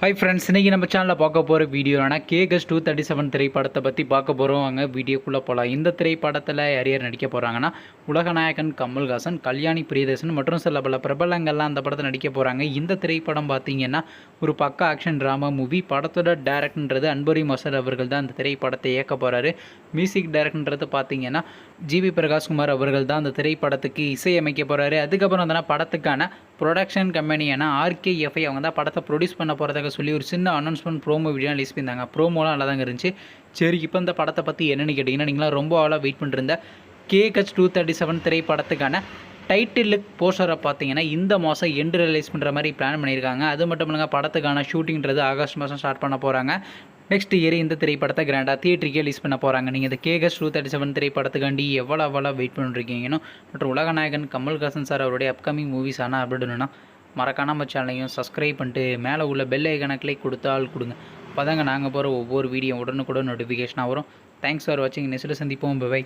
Hi friends இன்றைக்கி நம்ம சேனலில் பார்க்க போகிற வீடியோனா கேகஸ் டூ தேர்ட்டி செவன் திரைப்படத்தை பற்றி பார்க்க போகிறோம் அங்கே வீடியோக்குள்ளே போகலாம் இந்த திரைப்படத்தில் யார் யார் நடிக்க போகிறாங்கன்னா உலகநாயகன் கமல்ஹாசன் கல்யாணி பிரியதர்சன் மற்றும் சில பல பிரபலங்கள்லாம் அந்த படத்தில் நடிக்க போகிறாங்க இந்த திரைப்படம் பார்த்தீங்கன்னா ஒரு பக்க ஆக்ஷன் ட்ராமா மூவி படத்தோட டேரக்டன்றது அன்பரி மசர் அவர்கள் தான் அந்த திரைப்படத்தை இயக்க போகிறாரு மியூசிக் டைரக்டர்ன்றது பார்த்தீங்கன்னா ஜிவி பிரகாஷ்குமார் அவர்கள் தான் அந்த திரைப்படத்துக்கு இசையமைக்க போகிறாரு அதுக்கப்புறம் அந்த படத்துக்கான ப்ரொடக்ஷன் கம்பெனியான ஆர்கேஎஃப்ஐ அவங்க தான் படத்தை ப்ரொடியூஸ் பண்ண போகிறதாக சொல்லி ஒரு சின்ன அனௌன்ஸ்மெண்ட் ப்ரோமோ வீடியோ ரிலீஸ் பண்ணியிருந்தாங்க. ப்ரோமோலாம் நல்லா தாங்க இருந்துச்சு. சரி இப்போ இந்த படத்தை பற்றி என்னென்னு கேட்டிங்கன்னா நீங்களாம் ரொம்ப ஆளாக wait பண்ணிருந்த K H two thirty seven திரைப்படத்துக்கான title போஸ்டரை பார்த்தீங்கன்னா இந்த மாதம் எண்டு ரிலீஸ் பண்ணுற மாதிரி பிளான் பண்ணியிருக்காங்க. அது மட்டும் இல்லைங்க படத்துக்கான ஷூட்டிங்கிறது ஆகஸ்ட் மாதம் ஸ்டார்ட் பண்ண போகிறாங்க நெக்ஸ்ட் இயர் இந்த திரைப்படத்தை கிராண்டாக தியேட்டருக்கே ரிலீஸ் பண்ண போகிறாங்க நீங்கள் இந்த K H two thirty seven திரைப்படத்துக்காண்டி எவ்வளோ எவ்வளோ வெயிட் பண்ணிருக்கீங்கன்னா. மற்றும் உலகநாயகன் கமல்ஹாசன் சார் அவருடைய அப்கமிங் மூவிஸ் ஆனால் அப்படின்னா மறக்காம சேனலையும் சப்ஸ்கிரைப் பண்ணிட்டு மேலே உள்ள பெல் ஐக்கனை கிளிக் கொடுத்தால் கொடுங்க. அப்போ தாங்க நாங்கள் போகிற ஒவ்வொரு வீடியோ உடனுக்குடன் நோட்டிஃபிகேஷனாக வரும். தேங்க்ஸ் ஃபார் வாட்சிங் நெக்ஸ்ட்டில் சந்திப்போம். பை